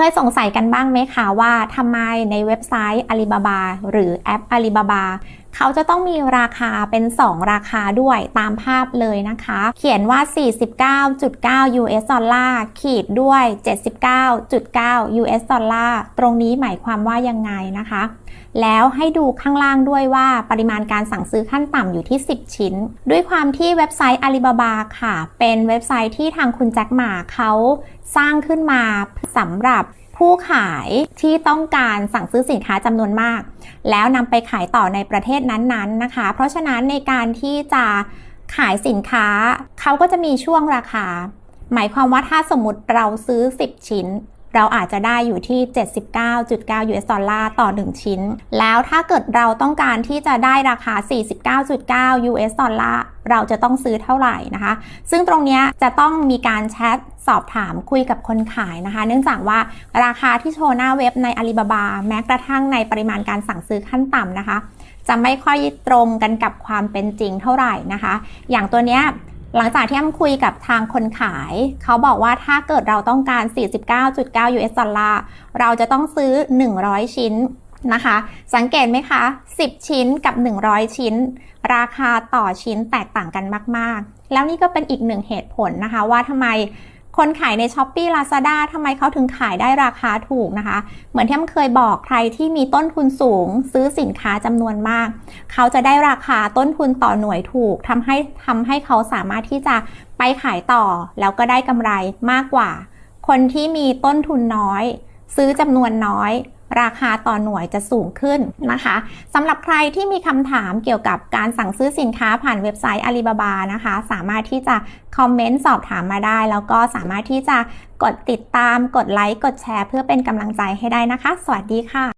เคยสงสัยกันบ้างไหมคะว่าทำไมในเว็บไซต์ Alibaba หรือแอป Alibaba เขาจะต้องมีราคาเป็น 2 ราคาด้วยตามภาพเลยนะคะ เขียนว่า 49.9 US ดอลลาร์ขีดด้วย 79.9 US ดอลลาร์ตรงนี้หมายความว่ายังไงนะคะ แล้วให้ดูข้างล่างด้วยว่าปริมาณการสั่งซื้อขั้นต่ำอยู่ที่ 10 ชิ้น ด้วยความที่เว็บไซต์ Alibaba ค่ะ เป็นเว็บไซต์ที่ทางคุณแจ็คหมาเขาสร้างขึ้นมาสำหรับ ผู้ขายที่ต้องการสั่งซื้อสินค้าจำนวนมาก แล้วนำไปขายต่อในประเทศนั้นๆนะคะ เพราะฉะนั้นในการที่จะขายสินค้าเขาก็จะมีช่วงราคา หมายความว่าถ้าสมมติเราซื้อ 10 ชิ้น เราอาจจะได้อยู่ที่ 79.9 US ดอลลาร์ต่อ 1 ชิ้น แล้วถ้าเกิดเราต้องการที่จะได้ราคา 49.9 US ดอลลาร์ เราจะต้องซื้อเท่าไหร่นะคะ ซึ่งตรงนี้จะต้องมีการแชทสอบถามคุยกับคนขายนะคะ เนื่องจากว่าราคาที่โชว์หน้าเว็บใน Alibaba แม้กระทั่งในปริมาณการสั่งซื้อขั้นต่ำนะคะ จะไม่ค่อยตรงกันกับความเป็นจริงเท่าไหร่นะคะ อย่างตัวเนี้ยหลังจากที่อ้ำคุยกับทางคนขาย เขาบอกว่าถ้าเกิดเราต้องการ 49.9 US ดอลลาร์เราจะต้องซื้อ 100 ชิ้น นะคะ สังเกตไหมคะ 10 ชิ้นกับ 100 ชิ้น ราคาต่อชิ้นแตกต่างกันมาก ๆ แล้วนี่ก็เป็นอีกหนึ่งเหตุผลนะคะว่าทำไมคนขายใน s h อ p e e Lazada ทำไมเขาถึงขายได้ราคาถูกนะคะ เหมือนที่อ้ำเคยบอกใครที่มีต้นทุนสูง ซื้อสินค้าจำนวนมาก เขาจะได้ราคาต้นทุนต่อหน่วยถูกทำให้ทำให้เขาสามารถที่จะไปขายต่อ แล้วก็ได้กำไรมากกว่า คนที่มีต้นทุนน้อย ซื้อจำนวนน้อย ราคาต่อหน่วยจะสูงขึ้นนะคะสำหรับใครที่มีคำถามเกี่ยวกับการสั่งซื้อสินค้าผ่านเว็บไซต์ Alibaba นะคะ สามารถที่จะคอมเมนต์สอบถามมาได้ แล้วก็สามารถที่จะกดติดตาม กดไลค์ กดแชร์ เพื่อเป็นกำลังใจให้ได้นะคะ สวัสดีค่ะ